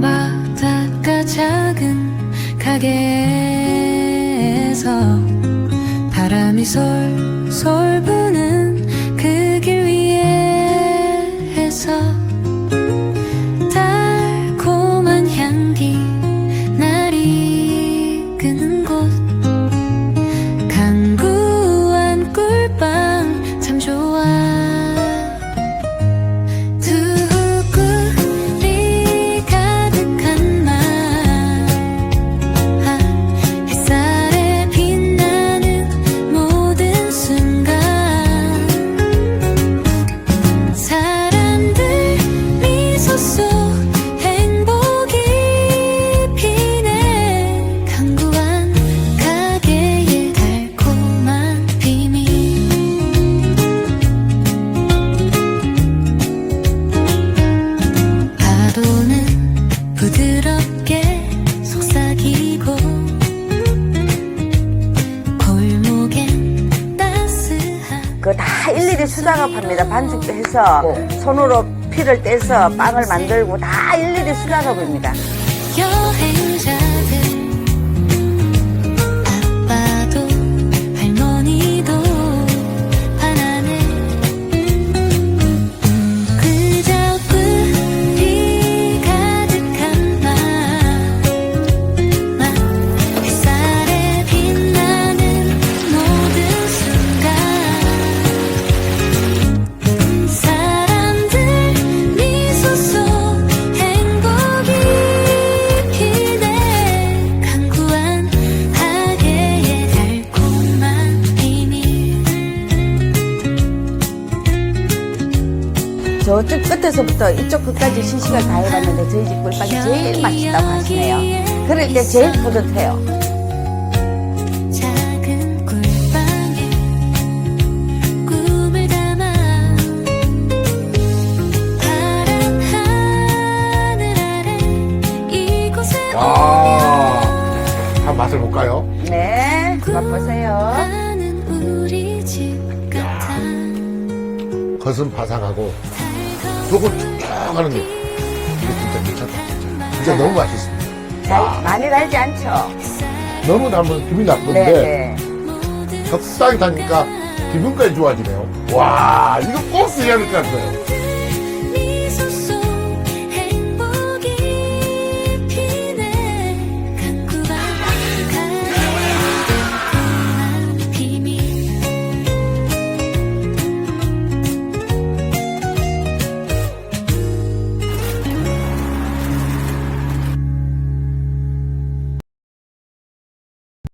바닷가 작은 가게에서 바람이 솔솔 부는 부드럽게 속삭이고 골목엔 따스한 그거 다 일일이 수작업합니다. 반죽도 해서 손으로 피를 떼서 빵을 만들고 다 일일이 수작업입니다. 여행 저쪽 끝에서부터 이쪽 끝까지 시식을 다 해봤는데 저희 집 꿀빵이 제일 맛있다고 하시네요. 그럴 때 제일 뿌듯해요. 와, 한번 맛을 볼까요? 네, 맛보세요. 겉은 바삭하고 속은 촉촉하는 게 이게 진짜 괜찮다. 진짜 너무 맛있습니다. 달- 많이 달지 않죠? 너무 달면 기분이 나쁜데 네, 네. 적당히 다니까 기분까지 좋아지네요. 와, 이거 꼭 드셔야 될 것 같아요.